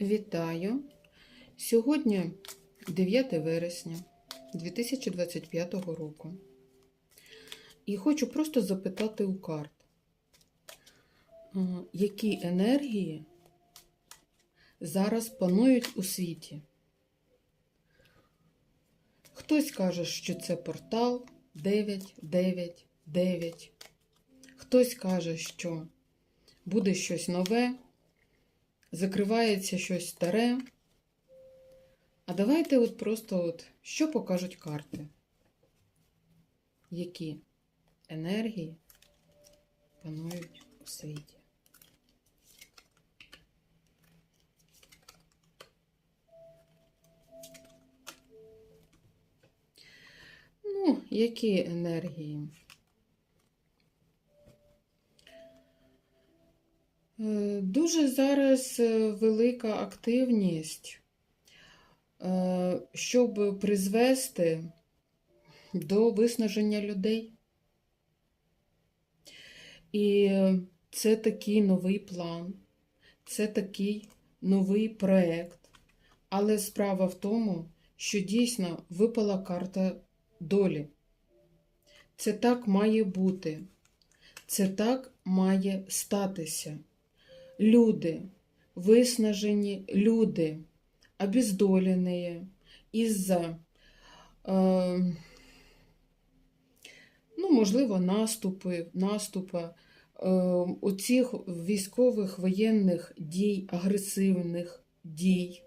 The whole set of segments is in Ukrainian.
Вітаю! Сьогодні 9 вересня 2025 року. І хочу просто запитати у карт, які енергії зараз панують у світі. Хтось каже, що це портал 9, 9, 9. Хтось каже, що буде щось нове, закривається щось старе. А давайте от просто от, що покажуть карти? Які енергії панують у світі? Ну, які енергії? Дуже зараз е, велика активність, е, щоб призвести до виснаження людей. І це такий новий план, це такий новий проект. Але справа в тому, що дійсно випала карта долі. Це так має бути. Це так має статися. Люди, виснажені люди, обездолені із-за, е, ну, можливо, наступи, наступа е, оцих військових воєнних дій, агресивних дій.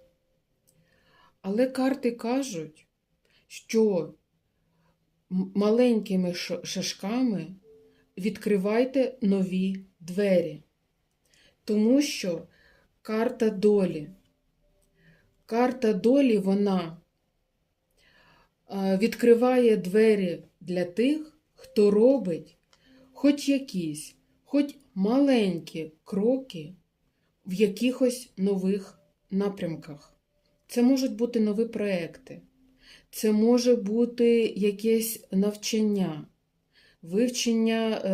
Але карти кажуть, що маленькими ш- шажками відкривайте нові двері. Тому що карта долі. Карта долі вона е, відкриває двері для тих, хто робить хоч якісь, хоч маленькі кроки в якихось нових напрямках. Це можуть бути нові проекти, це може бути якесь навчання, вивчення, е,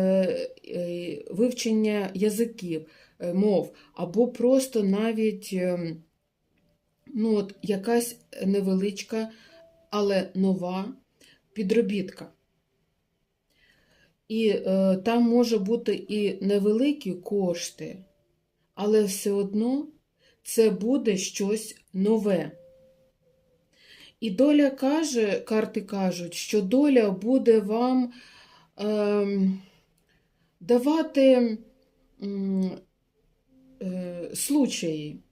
е, вивчення язиків, е, мов, або просто навіть ну, от, якась невеличка, але нова підробітка. І е, там може бути і невеликі кошти, але все одно це буде щось нове. І доля каже, карти кажуть, що доля буде вам давати е, случаї.